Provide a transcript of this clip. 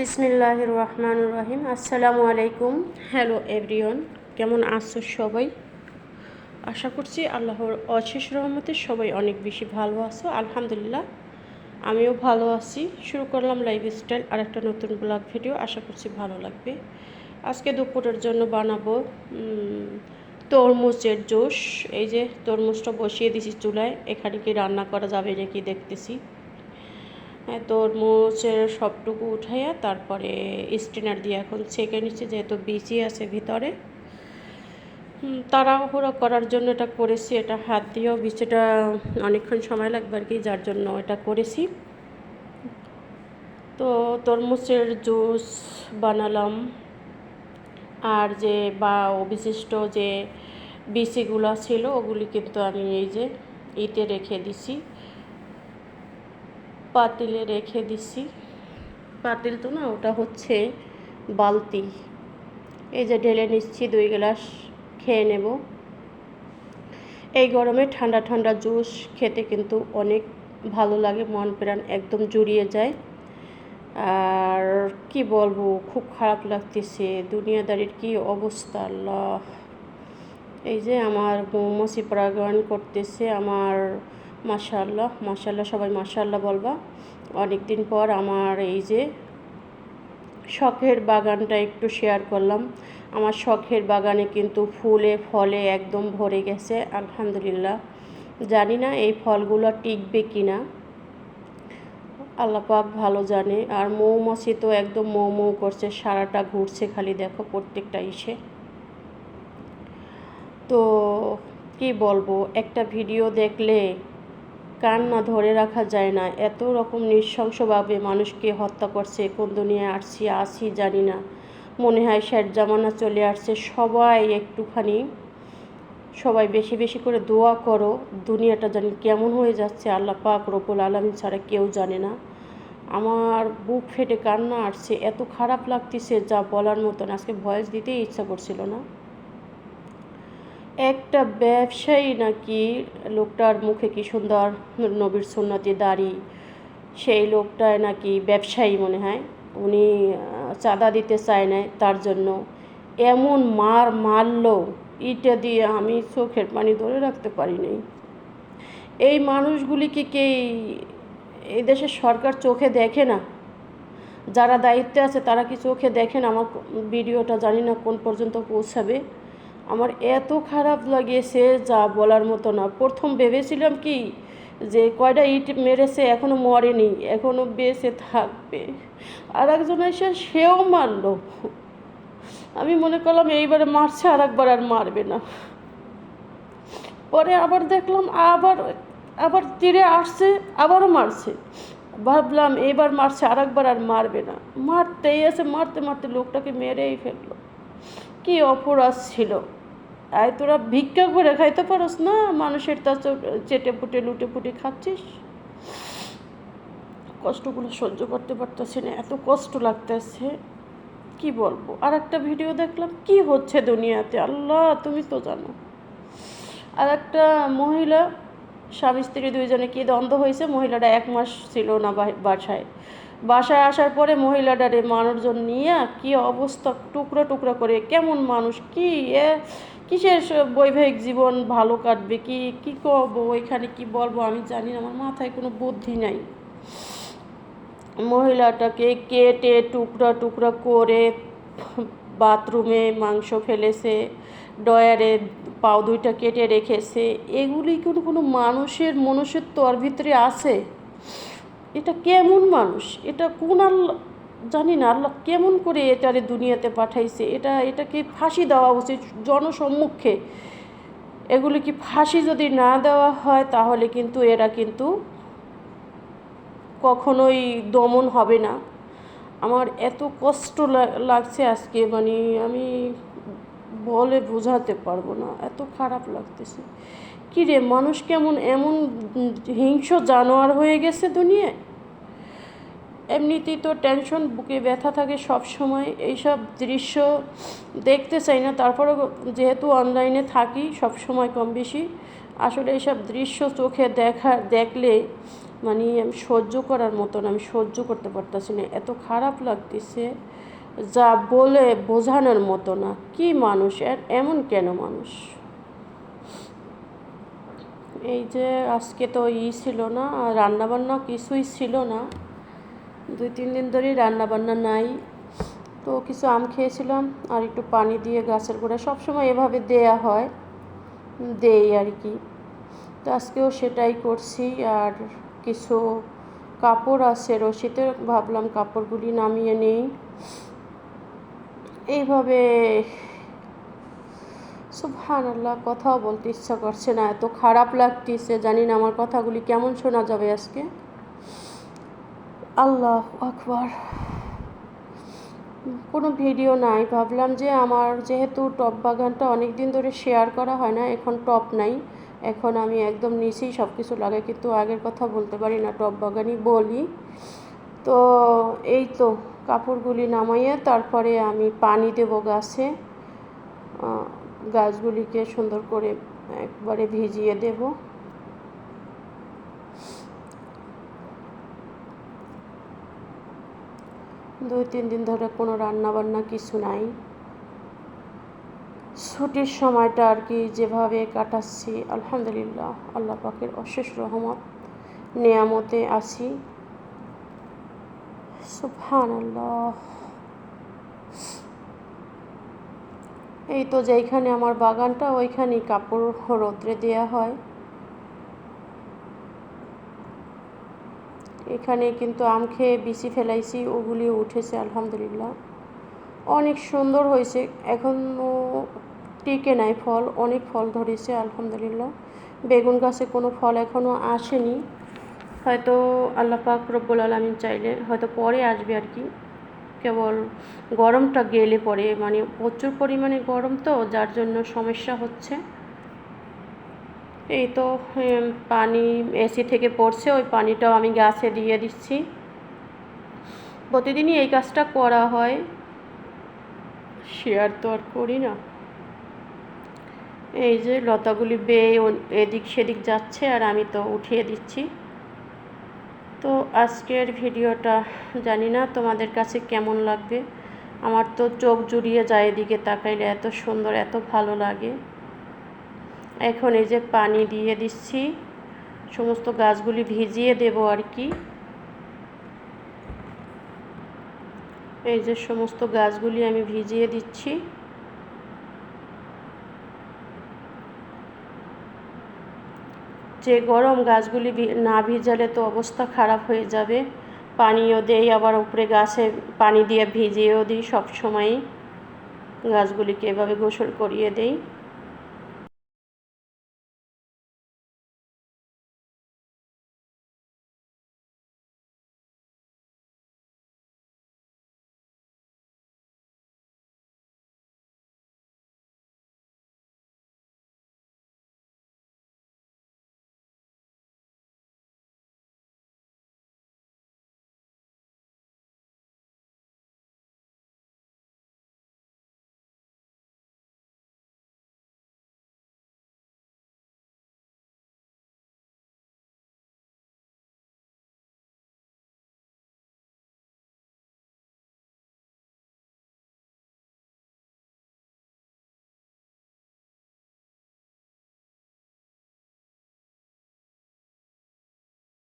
বিসমিল্লাহ রহমান রহিম আসসালামু আলাইকুম। হ্যালো এভরিওন কেমন আছো সবাই? আশা করছি আল্লাহর অশেষ রহমতে সবাই অনেক বেশি ভালো আছো। আলহামদুলিল্লাহ, আমিও ভালো আছি। শুরু করলাম লাইফ স্টাইল আর একটা নতুন ব্লগ ভিডিও আশা করছি ভালো লাগবে। আজকে দুপুরের জন্য বানাবো তরমুজের জুস। এই যে তরমুজটা বসিয়ে দিছি চুলায়, এখানে কি রান্না করা যাবে নাকি দেখতেছি। তরমুজের সবটুকু উঠাইয়া তারপরে স্টিনার দিয়ে এখন ছেঁকে নিচ্ছে, যেহেতু বিচি আছে ভিতরে। তাড়াহুড়ো করার জন্য এটা করেছি, এটা হাত দিয়েও বিচিটা অনেকক্ষণ সময় লাগবে আর কি, যার জন্য এটা করেছি। তো তরমুজের জুস বানালাম। আর যে বা অবশিষ্ট যে বিচিগুলো ছিল, ওগুলি কিন্তু আমি এই যে ইতে রেখে দিছি। পাতিলে রেখে দিছি। পাতিল তো না, ওটা হচ্ছে বালতি। এই যে ঢেলে নিচ্ছি, দুই গ্লাস খেয়ে নেব। এই গরমে ঠান্ডা ঠান্ডা জুস খেতে কিন্তু অনেক ভালো লাগে, মন প্রাণ একদম জুড়িয়ে যায়। আর কি বলব, খুব খারাপ লাগতেছে, দুনিয়াদারির কি অবস্থা, আল্লাহ। এই যে আমার মৌমাছি পরাগায়ন করতেছে, আমার মাশাল্লাহ মাশাল্লাহ সবাই মাশাল্লাহ বলবা। অনেক দিন পর আমার এই যে শখের বাগানটা একটু শেয়ার করলাম। আমার শখের বাগানে কিন্তু ফুলে, ফলে একদম ভরে গেছে, আলহামদুলিল্লাহ। জানি না এই ফলগুলো টিকবে কি না আল্লাহ পাক ভালো জানে। আর মৌমাছি তো একদম মৌ মৌ করছে, সারাটা ঘুরছে খালি দেখো প্রত্যেকটা ইসে। তো কি বলব, একটা ভিডিও দেখলে কান্না ধরে রাখা যায় না। এত রকম নৃশংসভাবে মানুষকে হত্যা করছে, কোন দুনিয়ায় আসছি আসি জানি না। মনে হয় শেষ জামানা চলে আসছে। সবাই একটুখানি, সবাই বেশি বেশি করে দোয়া করো, দুনিয়াটা জানি কেমন হয়ে যাচ্ছে। আল্লাহ পাক রবুল আলমী ছাড়া কেউ জানে না। আমার বুক ফেটে কান্না আসছে। এত খারাপ লাগতেছে যা বলার মতন। আজকে ভয়েস দিতেই ইচ্ছা করছিল না। একটা ব্যবসায়ী নাকি লোকটার মুখে কি সুন্দর নবীর সুন্নতি দাড়ি? সেই লোকটায় নাকি ব্যবসায়ী মনে হয়। উনি চাঁদা দিতে চায় না তার জন্য। এমন মার মারলো, ইটা দিয়ে আমি চোখের পানি ধরে রাখতে পারিনি এই মানুষগুলিকে কে এই দেশের সরকার চোখে দেখে না? যারা দায়িত্বে আছে তারা কি চোখে দেখেন আমার ভিডিওটা জানি না কোন পর্যন্ত পৌঁছাবে। আমার এত খারাপ লাগিয়েছে যা বলার মতো না। প্রথম ভেবেছিলাম কি যে কয়টা ইট মেরেছে, এখনও মরেনি, এখনও বেঁচে থাকবে। আর একজন এসে সেও মারলো। আমি মনে করলাম এইবারে মারছে আর একবার আর মারবে না। পরে আবার দেখলাম আবার আবার তীরে আসছে, আবারও মারছে। ভাবলাম এইবার মারছে আর একবার আর মারবে না। মারতেই আছে, মারতে মারতে লোকটাকে মেরেই ফেলল। কি অপরাধ ছিল? আয়, তোরা ভিক্ষা করে খাইতে পারস না? মানুষের তা চেটে পুটে, লুটে পুটে খাচ্ছিস? কষ্টগুলো সহ্য করতে পারতেছি না, এত কষ্ট লাগতেছে। কি বলব? আর একটা ভিডিও দেখলাম, কি হচ্ছে দুনিয়াতে? আল্লাহ, তুমি তো জানো। আর একটা মহিলা, স্বামী, স্ত্রী দুইজনে কি দ্বন্দ্ব হয়েছে? মহিলাটা এক মাস ছিল না বাসায়। বাসায় আসার পরে মহিলাটারে মানুষজন নিয়ে কি অবস্থা টুকরো টুকরো করে, কেমন মানুষ, কি এ, কিসের বৈবাহিক জীবন ভালো কাটবে, কি কি করব এখানে কি বলব আমি জানি না, আমার মাথায় কোনো বুদ্ধি নাই। মহিলাটাকে কেটে টুকরা টুকরা করে বাথরুমে মাংস ফেলেছে ডয়ারে পাও দুইটা কেটে রেখেছে, এগুলি কোনো কোনো মানুষের মনুষ্যত্ব ওর ভিতরে আছে? এটা কেমন মানুষ? এটা কোন আল্লাহ, জানি না, আল্লাহ কেমন করে এটারে দুনিয়াতে পাঠাইছে? এটা, এটাকে ফাঁসি দেওয়া উচিত জনসম্মুখে। এগুলি কি ফাঁসি যদি না দেওয়া হয়, তাহলে কিন্তু এরা কিন্তু কখনোই দমন হবে না। আমার এত কষ্ট লাগছে আজকে মানে আমি বলে বোঝাতে পারব না, এত খারাপ লাগতেছে। কী রে মানুষ কেমন এমন হিংস্র জানোয়ার হয়ে গেছে দুনিয়ায়? এমনিতেই তো টেনশন বুকে ব্যথা থাকে সব সময় এইসব দৃশ্য দেখতে চাই না, তারপরেও যেহেতু অনলাইনে থাকি সব সময় কম বেশি। আসলে এইসব দৃশ্য চোখে দেখা, দেখলে মানে আমি সহ্য করার মতন, আমি সহ্য করতে পারতেছি না। এত খারাপ লাগতেছে, যা বলে বোঝানোর মতো না। কি মানুষ এমন কেন মানুষ? এই যে আজকে তো ই ছিল না রান্নাবান্না কিছুই ছিল না। দুই, তিন দিন ধরেই রান্নাবান্না নাই। তো কিছু আম খেয়েছিলাম আর একটু পানি দিয়ে গাছের গোড়ায় সবসময় এভাবে দেয়া হয়। দেই আর কি। তো আজকেও সেটাই করছি আর কিছু কাপড় আছে রশিতে, ভাবলাম কাপড়গুলি নামিয়ে নেই। এইভাবে সুবহান আল্লাহ কথাও বলতে ইচ্ছা করছে না। এত খারাপ লাগতেছে, জানি না আমার কথাগুলি কেমন শোনা যাবে আজকে। আল্লাহ আকবার। কোনো ভিডিও নাই। ভাবলাম যে আমার যেহেতু টপ বাগানটা অনেক দিন ধরে শেয়ার করা হয় না, এখন টপ নাই। এখন আমি একদম নিচেই সব কিছু লাগাই, কিন্তু আগের কথা বলতে পারি না, টপ বাগানই বলি। তো এই তো কাপড়গুলি নামাইয়ে তারপরে আমি পানি দেব গাছে। গাছগুলিকে সুন্দর করে একবারে ভিজিয়ে দেব। দুই তিন দিন ধরে কোনো রান্না বান্না কিছু নাই। ছুটির সময়টা আর কি যেভাবে কাটাচ্ছি, আলহামদুলিল্লাহ, আল্লাহ পাকের অশেষ রহমত, নেয়ামতে আছি। সুফান আল্লাহ এই তো যেইখানে আমার বাগানটা, ওইখানেই কাপড় রোদ্রে দেওয়া হয়। এখানে কিন্তু আম খেয়ে বিচি ফেলাইছি ওগুলি উঠেছে, আলহামদুলিল্লাহ। অনেক সুন্দর হয়েছে এখনও টিকে নাই ফল, অনেক ফল ধরেছে, আলহামদুলিল্লাহ। বেগুন গাছে কোনো ফল এখনও আসেনি। হয়তো আল্লাহ পাক রব্বুল আলমিন চাইলে হয়তো পরে আসবে আর কি। কেবল গরমটা গেলে পরে মানে প্রচুর পরিমাণে গরম তো, যার জন্য সমস্যা হচ্ছে। এই তো পানি এসি থেকে পড়ছে, ওই পানিটাও আমি গাছে দিয়ে দিচ্ছি। প্রতিদিনই এই কাজটা করা হয়। শেয়ার তো আর করি না। এই যে লতাগুলি বেয়ে এদিক সেদিক যাচ্ছে, আর আমি তো উঠিয়ে দিচ্ছি। তো আজকের ভিডিওটা জানি না তোমাদের কাছে কেমন লাগবে। আমার তো চোখ জুড়িয়ে যায় এদিকে তাকাইলে, এত সুন্দর, এত ভালো লাগে। এখন এই যে পানি দিয়ে দিচ্ছি, সমস্ত গাছগুলি ভিজিয়ে দেব আর কি। এই যে সমস্ত গাছগুলি আমি ভিজিয়ে দিচ্ছি। যে গরম গাছগুলি না ভিজালে তো অবস্থা খারাপ হয়ে যাবে। পানিও দেই, আবার উপরে গাছে পানি দিয়ে ভিজিয়েও দিই সবসময়ই। গাছগুলিকে এভাবে গোসল করিয়ে দেই।